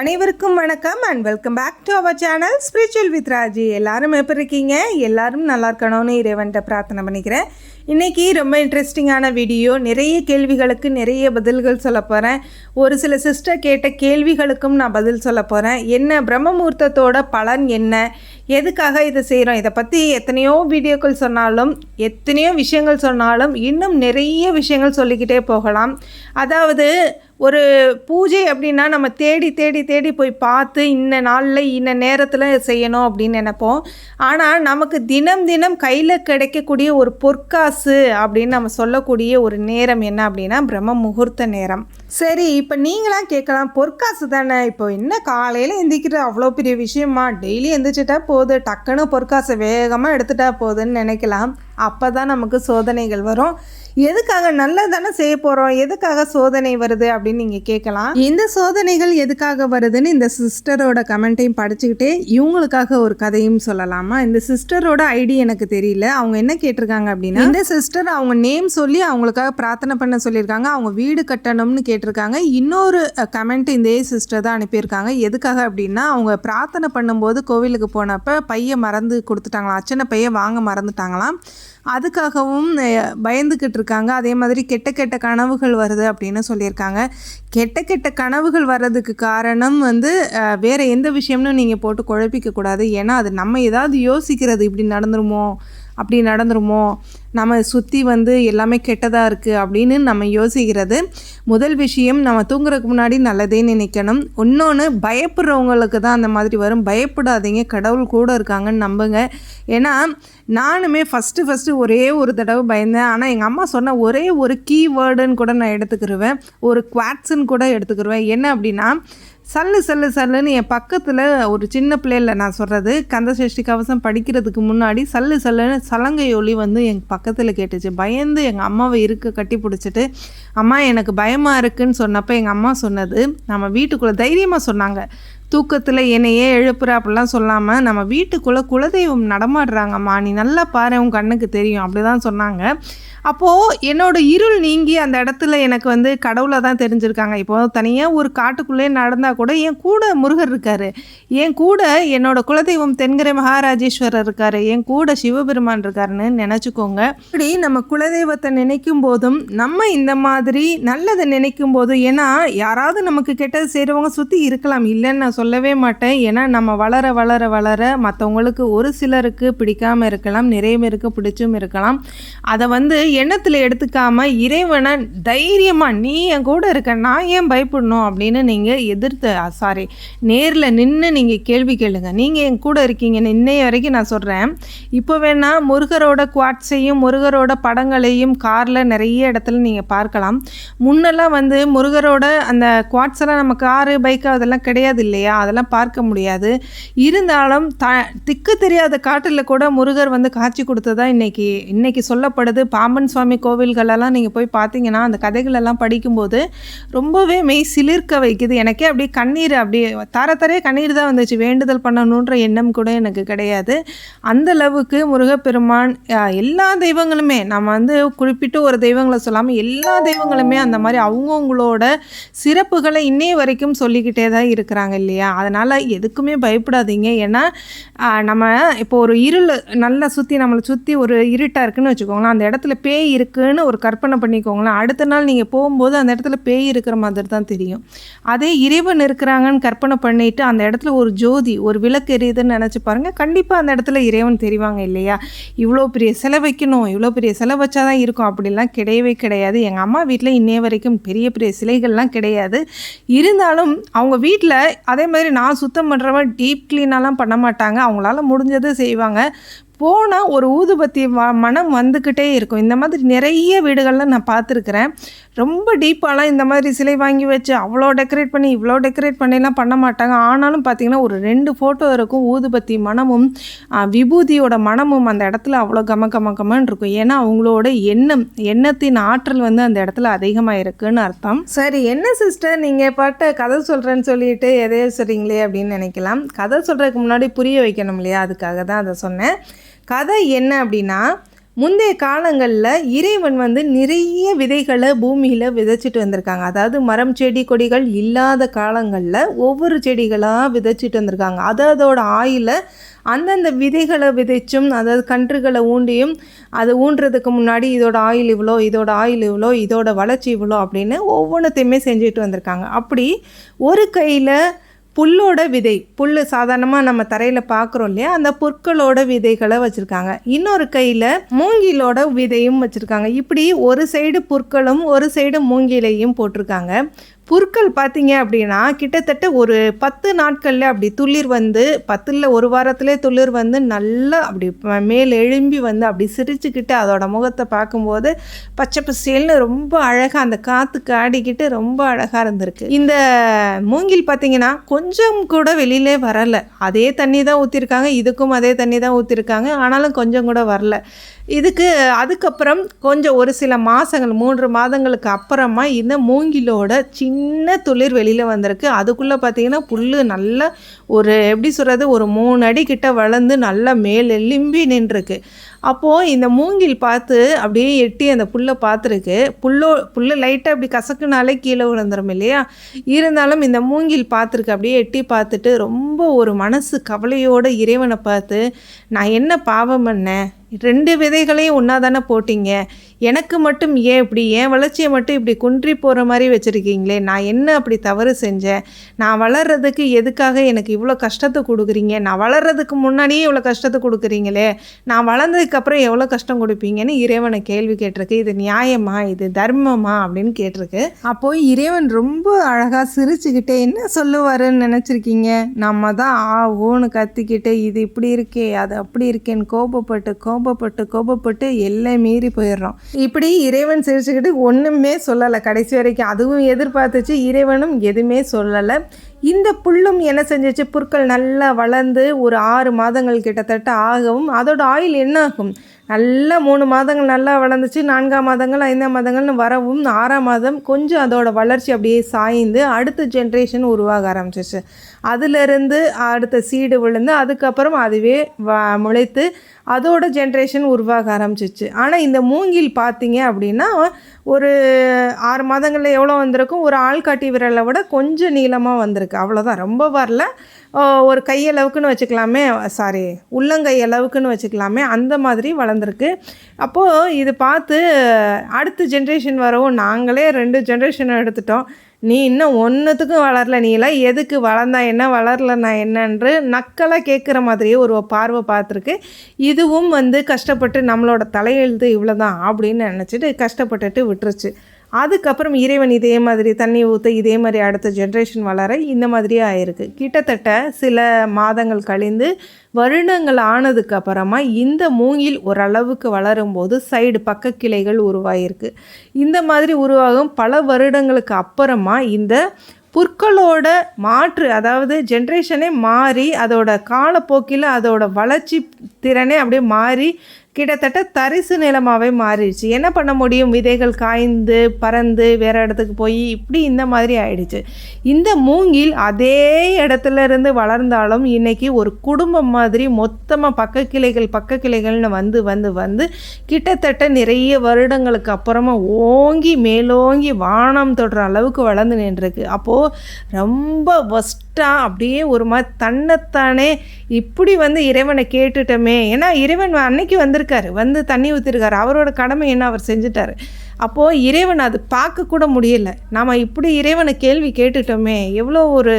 அனைவருக்கும் வணக்கம் and welcome back to our channel spiritual with Raji எல்லாரும் எப்படி இருக்கீங்க? எல்லாரும் நல்லா இருக்கணும்னு இறைவன்ட்ட பிரார்த்தனை பண்ணிக்கிறேன். இன்றைக்கி ரொம்ப இன்ட்ரெஸ்டிங்கான வீடியோ நிறைய கேள்விகளுக்கு நிறைய பதில்கள் சொல்ல போகிறேன் ஒரு சில சிஸ்டர் கேட்ட கேள்விகளுக்கும் நான் பதில் சொல்ல போகிறேன் என்ன பிரம்மமூர்த்தத்தோட பலன் என்ன? எதுக்காக இதை செய்கிறோம் இதை பற்றி எத்தனையோ வீடியோக்கள் சொன்னாலும் எத்தனையோ விஷயங்கள் சொன்னாலும் இன்னும் நிறைய விஷயங்கள் சொல்லிக்கிட்டே போகலாம். அதாவது ஒரு பூஜை அப்படின்னா நம்ம தேடி தேடி தேடி போய் பார்த்து இன்ன நாளில் இன்ன நேரத்தில் செய்யணும் அப்படின்னு நினைப்போம். ஆனால் நமக்கு தினம் தினம் கையில் கிடைக்கக்கூடிய ஒரு பொற்காசு அப்படின்னு நம்ம சொல்லக்கூடிய ஒரு நேரம் என்ன அப்படின்னா பிரம்ம முகூர்த்த நேரம். சரி இப்போ நீங்களாம் கேட்கலாம் பொற்காசு தானே? இப்போ என்ன காலையில் எந்திக்கிற அவ்வளோ பெரிய விஷயமா? டெய்லி எந்திரிச்சிட்டா போகுது டக்குன்னு பொற்காசை வேகமாக எடுத்துட்டா போகுதுன்னு நினைக்கலாம். அப்போ தான் நமக்கு சோதனைகள் வரும். எதுக்காக நல்லதானே செய்ய போகிறோம் எதுக்காக சோதனை வருது அப்படின்னு நீங்கள் கேட்கலாம். இந்த சோதனைகள் எதுக்காக வருதுன்னு இந்த சிஸ்டரோட கமெண்ட்டையும் படிச்சுக்கிட்டே இவங்களுக்காக ஒரு கதையும் சொல்லலாமா? இந்த சிஸ்டரோட ஐடி எனக்கு தெரியல. அவங்க என்ன கேட்டிருக்காங்க அப்படின்னா இந்த சிஸ்டர் அவங்க நேம் சொல்லி அவங்களுக்காக பிரார்த்தனை பண்ண சொல்லியிருக்காங்க. அவங்க வீடு கட்டணும்னு கேட்டிருக்காங்க. இன்னொரு கமெண்ட் இந்த சிஸ்டர் தான் அனுப்பியிருக்காங்க. எதுக்காக அப்படின்னா அவங்க பிரார்த்தனை பண்ணும்போது கோவிலுக்கு போனப்ப பையன் மறந்து கொடுத்துட்டாங்களாம். அச்சனை பையன் வாங்க மறந்துட்டாங்களாம். அதுக்காகவும் பயந்துக்கிட்டு இருக்காங்க அதே மாதிரி கெட்ட கெட்ட கனவுகள் வருது அப்படின்னு சொல்லியிருக்காங்க. கெட்ட கெட்ட கனவுகள் வர்றதுக்கு காரணம் வந்து வேறு வேற எந்த விஷயம்னு நீங்கள் போட்டு குழப்பிக்க கூடாது. ஏன்னா அது நம்ம ஏதாவது யோசிக்கிறது இப்படி நடந்துருமோ? அப்படி நடந்துருமோ? நம்ம சுற்றி வந்து எல்லாமே கெட்டதாக இருக்குது அப்படின்னு நம்ம யோசிக்கிறது முதல் விஷயம். நம்ம தூங்குறதுக்கு முன்னாடி நல்லதே நினைக்கணும். இன்னொன்று பயப்படுறவங்களுக்கு தான் அந்த மாதிரி வரும். பயப்படாதீங்க. கடவுள் கூட இருக்காங்கன்னு நம்புங்க. ஏன்னா நானுமே ஃபஸ்ட்டு ஃபஸ்ட்டு ஒரே ஒரு தடவை பயந்தேன். ஆனால் எங்கள் அம்மா சொன்ன ஒரே ஒரு கீவேர்டுன்னு கூட நான் எடுத்துக்கிருவேன். ஒரு குவாட்ஸுன்னு கூட எடுத்துக்கிருவேன். என்ன அப்படின்னா சல்லு சல்லு சல்லுன்னு என் பக்கத்தில் ஒரு சின்ன பிள்ளையில் நான் சொல்கிறது கந்தசஷ்டி கவசம் படிக்கிறதுக்கு முன்னாடி சல்லு சல்லுன்னு சலங்கை ஒளி வந்து எங்கள் பக்கத்தில் கேட்டுச்சு. பயந்து எங்கள் அம்மாவை இருக்க கட்டி பிடிச்சிட்டு அம்மா எனக்கு பயமாக இருக்குன்னு சொன்னப்போ எங்கள் அம்மா சொன்னது நம்ம வீட்டுக்குள்ளே தைரியமாக சொன்னாங்க. தூக்கத்தில் என்னையே எழுப்புற அப்படிலாம் சொல்லாமல் நம்ம வீட்டுக்குள்ளே குலதெய்வம் நடமாடுறாங்கம்மா நீ நல்லா பாரு உன் கண்ணுக்கு தெரியும். அப்படி தான் சொன்னாங்க. அப்போது என்னோடய இருள் நீங்கி அந்த இடத்துல எனக்கு வந்து கடவுளை தான் தெரிஞ்சிருக்காங்க. இப்போ தனியாக ஒரு காட்டுக்குள்ளே நடந்தால் கூட என் கூட முருகர் இருக்கார். என் கூட என்னோடய குலதெய்வம் தென்கரை மகாராஜேஸ்வரர் இருக்கார். என் கூட சிவபெருமான் இருக்காருன்னு நினச்சிக்கோங்க. இப்படி நம்ம குலதெய்வத்தை நினைக்கும் போதும் நம்ம இந்த மாதிரி நல்லதை நினைக்கும் போதும் ஏன்னா யாராவது நமக்கு கெட்டது செய்கிறவங்க சுற்றி இருக்கலாம். இல்லைன்னு நான் சொல்லவே மாட்டேன். ஏன்னா நம்ம வளர வளர வளர மற்றவங்களுக்கு ஒரு சிலருக்கு பிடிக்காமல் இருக்கலாம் நிறைய பேருக்கு பிடிச்சும் இருக்கலாம். அதை வந்து எண்ணத்தில் எடுத்துக்காம இறைவனை தைரியமாக நீ என் கூட இருக்க நான் ஏன் பயப்படணும்? அப்படின்னு நீங்கள் எதிர்த்து சாரி நேரில் நின்று நீங்கள் கேள்வி கேளுங்க. நீங்கள் என் கூட இருக்கீங்கன்னு இன்னைய வரைக்கும் நான் சொல்கிறேன் இப்போ வேணால் முருகரோட குவாட்ஸையும் முருகரோட படங்களையும் காரில் நிறைய இடத்துல நீங்கள் பார்க்கலாம். முன்னெல்லாம் வந்து முருகரோட அந்த குவாட்ஸ் எல்லாம் நம்ம காரு பைக்கு அதெல்லாம் கிடையாது இல்லையா? அதெல்லாம் பார்க்க முடியாது. இருந்தாலும் த திக்கு தெரியாத காட்டில் கூட முருகர் வந்து காட்சி கொடுத்ததா இன்னைக்கு இன்றைக்கி சொல்லப்படுது. பாம்பன் சுவாமி கோவில்களெல்லாம் நீங்கள் போய் பார்த்தீங்கன்னா அந்த கதைகளெல்லாம் படிக்கும்போது ரொம்பவே மெய் சிலிர்க்க வைக்குது. எனக்கே அப்படியே கண்ணீர் அப்படியே தர தரையே கண்ணீர் தான் வந்துச்சு. வேண்டுதல் பண்ணணுன்ற எண்ணம் கூட எனக்கு கிடையாது. அந்த அளவுக்கு முருகப்பெருமான் எல்லா தெய்வங்களுமே நம்ம வந்து குறிப்பிட்டு ஒரு தெய்வங்களை சொல்லாமல் எல்லா தெய்வங்களுமே அந்த மாதிரி அவங்கவுங்களோட சிறப்புகளை இன்னைய வரைக்கும் சொல்லிக்கிட்டே தான் இருக்கிறாங்க இல்லையா? அதனால் எதுக்குமே பயப்படாதீங்க. ஏன்னா நம்ம இப்போ ஒரு இருள் நல்லா சுற்றி நம்மளை சுற்றி ஒரு இருட்டாக இருக்குன்னு வச்சுக்கோங்களேன். அந்த இடத்துல பேய் இருக்குதுன்னு ஒரு கற்பனை பண்ணிக்கோங்களேன். அடுத்த நாள் நீங்கள் போகும்போது அந்த இடத்துல பேய் இருக்கிற மாதிரி தான் தெரியும். அதே இறைவன் இருக்கிறாங்கன்னு கற்பனை பண்ணிவிட்டு அந்த இடத்துல ஒரு ஜோதி ஒரு விளக்கு எரியுதுன்னு நினச்சி பாருங்கள் கண்டிப்பாக அந்த இடத்துல இறைவன் தெரிவாங்க இல்லையா? இவ்வளோ பெரிய சிலை வைக்கணும் இவ்வளோ பெரிய சிலை வச்சா தான் இருக்கும். அப்படிலாம் கிடையவே கிடையாது. எங்கள் அம்மா வீட்டில் இன்னைய வரைக்கும் பெரிய பெரிய சிலைகள்லாம் கிடையாது. இருந்தாலும் அவங்க வீட்டில் அதே மாதிரி நான் சுத்தம் பண்ணுறவன் டீப் க்ளீனாலாம் பண்ண மாட்டாங்க. அவங்களால முடிஞ்சதை செய்வாங்க. போனால் ஒரு ஊதுபத்தி மனம் வந்துக்கிட்டே இருக்கும். இந்த மாதிரி நிறைய வீடுகளில் நான் பார்த்துருக்குறேன். ரொம்ப டீப்பாலாம் இந்த மாதிரி சிலை வாங்கி வச்சு அவ்வளோ டெக்கரேட் பண்ணி இவ்வளோ டெக்கரேட் பண்ணிலாம் பண்ண மாட்டாங்க. ஆனாலும் பார்த்திங்கன்னா ஒரு ரெண்டு ஃபோட்டோ இருக்கும். ஊதுபத்தி மனமும் விபூதியோட மனமும் அந்த இடத்துல அவ்வளோ கம கம கமன்னு இருக்கும். ஏன்னா அவங்களோட எண்ணம் எண்ணத்தின் ஆற்றல் வந்து அந்த இடத்துல அதிகமாக இருக்குன்னு அர்த்தம். சரி என்ன சிஸ்டர் நீங்கள் பாட்ட கதை சொல்கிறேன்னு சொல்லிட்டு எதையோ சொல்கிறீங்களே அப்படின்னு நினைக்கலாம். கதை சொல்கிறதுக்கு முன்னாடி புரிய வைக்கணும் இல்லையா? அதுக்காக தான் அதை சொன்னேன். கதை என்ன அப்படின்னா முந்தைய காலங்களில் இறைவன் வந்து நிறைய விதைகளை பூமியில் விதைச்சிட்டு வந்திருக்காங்க. அதாவது மரம் செடி கொடிகள் இல்லாத காலங்களில் ஒவ்வொரு செடிகளாக விதைச்சிட்டு வந்திருக்காங்க. அது அதோட ஆயில அந்தந்த விதைகளை விதைச்சும் அதாவது கன்றுகளை ஊண்டியும் அது ஊன்றதுக்கு முன்னாடி இதோட ஆயில் இவ்வளோ இதோட ஆயில் இவ்வளோ இதோட வளர்ச்சி இவ்வளோ அப்படின்னு ஒவ்வொன்றத்தையுமே செஞ்சுட்டு வந்திருக்காங்க. அப்படி ஒரு கையில் புல்லோட விதை புல் சாதாரணமாக நம்ம தரையில் பார்க்குறோம் இல்லையா? அந்த புற்களோட விதைகளை வச்சுருக்காங்க. இன்னொரு கையில் மூங்கிலோட விதையும் வச்சுருக்காங்க. இப்படி ஒரு சைடு புற்களும் ஒரு சைடு மூங்கிலையும் போட்டிருக்காங்க. புற்கள் பார்த்தீங்க அப்படின்னா கிட்டத்தட்ட ஒரு பத்து நாட்களில் அப்படி துளிர் வந்து பத்தில் ஒரு வாரத்திலே துளிர் வந்து நல்லா அப்படி மேல் எழும்பி வந்து அப்படி சிரிச்சுக்கிட்டு அதோட முகத்தை பார்க்கும்போது பச்சை பசேல்னு ரொம்ப அழகாக அந்த காற்றுக்கு ஆடிக்கிட்டு ரொம்ப அழகாக இருந்திருக்கு. இந்த மூங்கில் பார்த்தீங்கன்னா கொஞ்சம் கூட வெளியிலே வரலை. அதே தண்ணி தான் ஊற்றிருக்காங்க இதுக்கும் அதே தண்ணி தான் ஊற்றிருக்காங்க ஆனாலும் கொஞ்சம் கூட வரல. இதுக்கு அதுக்கப்புறம் கொஞ்சம் ஒரு சில மாதங்கள் மூன்று மாதங்களுக்கு அப்புறமா இந்த மூங்கிலோட சின்ன சின்ன துளிர் வெளியில் வந்திருக்கு. அதுக்குள்ளே பார்த்தீங்கன்னா புல் நல்லா ஒரு எப்படி சொல்கிறது ஒரு மூணு அடி கிட்ட வளர்ந்து நல்லா மேல் எலும்பி நின்றுருக்கு. அப்போது இந்த மூங்கில் பார்த்து அப்படியே எட்டி அந்த புல்லை பார்த்துருக்கு. புல்லோ புல்லு லைட்டாக அப்படி கசக்குனாலே கீழே விழுந்துரும் இல்லையா? இருந்தாலும் இந்த மூங்கில் பார்த்துருக்கு. அப்படியே எட்டி பார்த்துட்டு ரொம்ப ஒரு மனசு கவலையோடு இறைவனை பார்த்து நான் என்ன பாவம் பண்ணேன்? ரெண்டு விதைகளையும் ஒன்றா தானே போட்டிங்க? எனக்கு மட்டும் ஏன் இப்படி என் வளர்ச்சியை மட்டும் இப்படி குன்றி போகிற மாதிரி வச்சுருக்கீங்களே? நான் என்ன அப்படி தவறு செஞ்சேன்? நான் வளர்கிறதுக்கு எதுக்காக எனக்கு இவ்வளோ கஷ்டத்தை கொடுக்குறீங்க? நான் வளர்கிறதுக்கு முன்னாடியே இவ்வளோ கஷ்டத்தை கொடுக்குறீங்களே? நான் வளர்ந்ததுக்கப்புறம் எவ்வளோ கஷ்டம் கொடுப்பீங்கன்னு இறைவனை கேள்வி கேட்டிருக்கு. இது நியாயமா? இது தர்மமா? அப்படின்னு கேட்டிருக்கு. அப்போது இறைவன் ரொம்ப அழகாக சிரிச்சுக்கிட்டே என்ன சொல்லுவாருன்னு நினச்சிருக்கீங்க? நம்ம தான் ஆ ஓன்னு கத்திக்கிட்டு இது இப்படி இருக்கே அது அப்படி இருக்கேன்னு கோபப்பட்டு கோபப்பட்டு கோபப்பட்டு எல்லை மீறி போயிடுறோம். இப்படி இறைவன் சிரிச்சுக்கிட்டு ஒன்றுமே சொல்லலை. கடைசி வரைக்கும் அதுவும் எதிர்பார்த்துச்சு இறைவனும் எதுவுமே சொல்லலை. இந்த புல்லும் என்ன செஞ்சிச்சு? புற்கள் நல்லா வளர்ந்து ஒரு ஆறு மாதங்கள் கிட்டத்தட்ட ஆகவும் அதோட ஆயில் என்ன ஆகும் நல்லா மூணு மாதங்கள் நல்லா வளர்ந்துச்சு. நான்காம் மாதங்கள் ஐந்தாம் மாதங்கள்னு வரவும் ஆறாம் மாதம் கொஞ்சம் அதோட வளர்ச்சி அப்படியே சாய்ந்து அடுத்த ஜென்ரேஷன் உருவாக ஆரம்பிச்சிச்சு அதுலேருந்து அடுத்த சீடு விழுந்து அதுக்கப்புறம் அதுவே வ முளைத்து அதோட ஜென்ரேஷன் உருவாக ஆரம்பிச்சிச்சு ஆனால் இந்த மூங்கில் பார்த்தீங்க அப்படின்னா ஒரு ஆறு மாதங்களில் எவ்வளோ வந்திருக்கும்? ஒரு ஆள்காட்டி விரலை விட கொஞ்சம் நீளமாக வந்திருக்கு. அவ்வளோதான் ரொம்ப வரல. ஒரு கையளவுக்குன்னு வச்சுக்கலாமே. சாரி உள்ளங்கை அளவுக்குன்னு வச்சுக்கலாமே. அந்த மாதிரி வளர்ந்துருக்கு. அப்போது இது பார்த்து அடுத்த ஜென்ரேஷன் வரவும் நாங்களே ரெண்டு ஜென்ரேஷன் எடுத்துட்டோம். நீ இன்னும் ஒன்றுத்துக்கும் வளரல நீ எல்லாம் எதுக்கு வளர்ந்தா என்ன வளரலன்னா என்னன்று நக்கலாக கேட்குற மாதிரியே ஒரு பார்வை பார்த்துருக்கு. இதுவும் வந்து கஷ்டப்பட்டு நம்மளோட தலையெழுத்து இவ்வளோ தான் அப்படின்னு நினச்சிட்டு கஷ்டப்பட்டுட்டு விட்டுருச்சு. அதுக்கப்புறம் இறைவன் இதே மாதிரி தண்ணி ஊற்ற இதே மாதிரி அடுத்த ஜென்ரேஷன் வளர இந்த மாதிரியே ஆயிருக்கு. கிட்டத்தட்ட சில மாதங்கள் கழிந்து வருடங்கள் ஆனதுக்கு அப்புறமா இந்த மூங்கில் ஓரளவுக்கு வளரும்போது சைடு பக்க கிளைகள் உருவாயிருக்கு. இந்த மாதிரி உருவாகும் பல வருடங்களுக்கு அப்புறமா இந்த புற்களோட மாற்று அதாவது ஜென்ரேஷனே மாறி அதோட காலப்போக்கில் அதோட வளர்ச்சி திறனே அப்படியே மாறி கிட்டத்தட்ட தரிசு நிலமாகவே மாறிடுச்சு. என்ன பண்ண முடியும்? விதைகள் காய்ந்து பறந்து வேறு இடத்துக்கு போய் இப்படி இந்த மாதிரி ஆயிடுச்சு. இந்த மூங்கில் அதே இடத்துல இருந்து வளர்ந்தாலும் இன்றைக்கி ஒரு குடும்பம் மாதிரி மொத்தமாக பக்க கிளைகள் பக்க கிளைகள்னு வந்து வந்து வந்து கிட்டத்தட்ட நிறைய வருடங்களுக்கு அப்புறமா ஓங்கி மேலோங்கி வானம் தொடுற அளவுக்கு வளர்ந்து நின்றுருக்கு. அப்போது ரொம்ப ஃபஸ்ட்டாக அப்படியே ஒரு மாதிரி தன்னைத்தானே இப்படி வந்து இறைவனை கேட்டுட்டோமே. ஏன்னா இறைவன் அன்னைக்கு வந்திருக்காரு. வந்து தண்ணி ஊற்றிருக்காரு அவரோட கடமை என்ன? அவர் செஞ்சுட்டாரு. அப்போது இறைவன் அது பார்க்கக்கூட முடியல. நாம் இப்படி இறைவனை கேள்வி கேட்டுட்டோமே எவ்வளோ ஒரு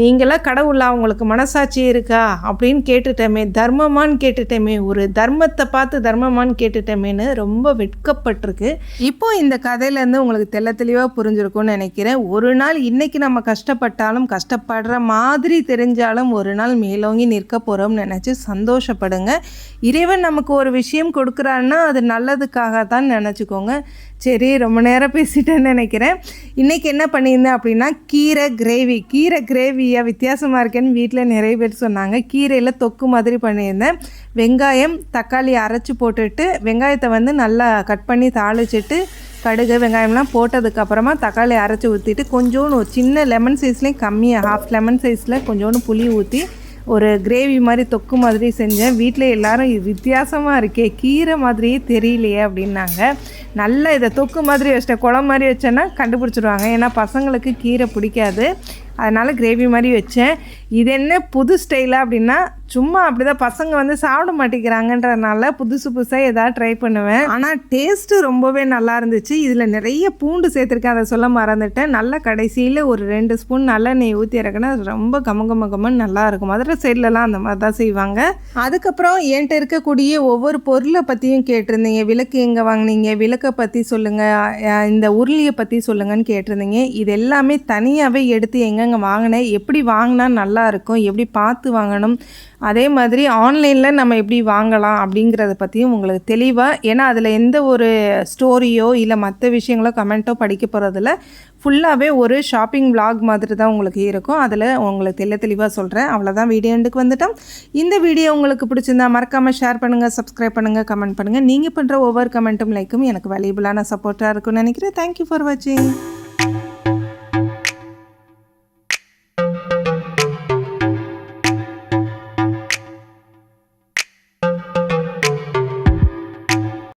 நீங்களாம் கடவுளா அவங்களுக்கு மனசாட்சி இருக்கா அப்படின்னு கேட்டுட்டோமே தர்மமான்னு கேட்டுட்டோமே ஒரு தர்மத்தை பார்த்து தர்மமான்னு கேட்டுட்டோமேன்னு ரொம்ப வெட்கப்பட்டிருக்கு. இப்போ இந்த கதையிலேருந்து உங்களுக்கு தெள்ள தெளிவாக புரிஞ்சிருக்கும்னு நினைக்கிறேன். ஒரு நாள் இன்றைக்கி நம்ம கஷ்டப்பட்டாலும் கஷ்டப்படுற மாதிரி தெரிஞ்சாலும் ஒரு நாள் மேலோங்கி நிற்க போகிறோம்னு நினச்சி சந்தோஷப்படுங்க. இறைவன் நமக்கு ஒரு விஷயம் கொடுக்குறான்னா அது நல்லதுக்காக தான் நினச்சிக்கோங்க. சரி ரொம்ப நேரம் பேசிட்டேன்னு நினைக்கிறேன். இன்றைக்கி என்ன பண்ணியிருந்தேன் அப்படின்னா கீரை கிரேவி கீரை கிரேவியாக வித்தியாசமாக இருக்கேன்னு வீட்டில் நிறைய பேர் சொன்னாங்க. கீரையில் தொக்கு மாதிரி பண்ணியிருந்தேன். வெங்காயம் தக்காளி அரைச்சி போட்டுட்டு வெங்காயத்தை வந்து நல்லா கட் பண்ணி தாளிச்சிட்டு கடுகு வெங்காயம்லாம் போட்டதுக்கப்புறமா தக்காளி அரைச்சி ஊற்றிட்டு கொஞ்சோண்டு சின்ன லெமன் சைஸ்லேயும் கம்மியாக ஹாஃப் லெமன் சைஸில் கொஞ்சோண்டு புளி ஊற்றி ஒரு கிரேவி மாதிரி தொக்கு மாதிரி செஞ்சேன். வீட்டில் எல்லாரும் இது வித்தியாசமாக இருக்கே கீரை மாதிரியே தெரியலையே அப்படின்னாங்க. நல்லா இதை தொக்கு மாதிரி வச்சிட்டேன். குளம் மாதிரி வச்சேன்னா கண்டுபிடிச்சிடுவாங்க ஏன்னா பசங்களுக்கு கீரை பிடிக்காது. அதனால் கிரேவி மாதிரி வச்சேன். இது என்ன புது ஸ்டைலாக அப்படின்னா சும்மா அப்படி தான் பசங்க வந்து சாப்பிட மாட்டேங்கிறாங்கன்றதுனால புதுசு புதுசாக எதாவது ட்ரை பண்ணுவேன். ஆனால் டேஸ்ட்டு ரொம்பவே நல்லா இருந்துச்சு. இதில் நிறைய பூண்டு சேர்த்துருக்கேன். அதை சொல்ல மறந்துட்டேன். நல்லா கடைசியில் ஒரு ரெண்டு ஸ்பூன் நல்லெண்ணெய் ஊற்றி இறக்குனா ரொம்ப கம கம கமன்னு நல்லா இருக்கும். மதுரை சைட்லலாம் அந்த மாதிரி தான் செய்வாங்க. அதுக்கப்புறம் என்கிட்ட இருக்கக்கூடிய ஒவ்வொரு பொருளை பற்றியும் கேட்டிருந்தீங்க. விளக்கு எங்கே வாங்குனீங்க? விளக்கை பற்றி சொல்லுங்கள் இந்த உருளியை பற்றி சொல்லுங்கன்னு கேட்டிருந்தீங்க. இது எல்லாமே தனியாகவே எடுத்து எங்கெங்கே வாங்கினேன் எப்படி வாங்கினா நல்லா இருக்கும்? எப்படி பார்த்து வாங்கணும்? அதே மாதிரி ஆன்லைனில் நம்ம எப்படி வாங்கலாம் அப்படிங்கிறத பற்றியும் உங்களுக்கு தெளிவாக ஏன்னா அதில் எந்த ஒரு ஸ்டோரியோ இல்லை மற்ற விஷயங்களோ கமெண்ட்டோ படிக்க போகிறதில்ல ஃபுல்லாகவே ஒரு ஷாப்பிங் விளாக் மாதிரி தான் உங்களுக்கு இருக்கும். அதில் உங்களுக்கு தெல்ல தெளிவாக சொல்கிறேன் அவ்வளோதான் வீடியோ எண்டுக்கு வந்துட்டோம். இந்த வீடியோ உங்களுக்கு பிடிச்சிருந்தா மறக்காமல் ஷேர் பண்ணுங்கள் சப்ஸ்கிரைப் பண்ணுங்கள் கமெண்ட் பண்ணுங்கள் நீங்கள் பண்ணுற ஒவ்வொரு கமெண்ட்டும் லைக்கும் எனக்கு வேல்யூபிளான சப்போர்ட்டாக இருக்கும்னு நினைக்கிறேன். தேங்க்யூ ஃபார் வாட்சிங்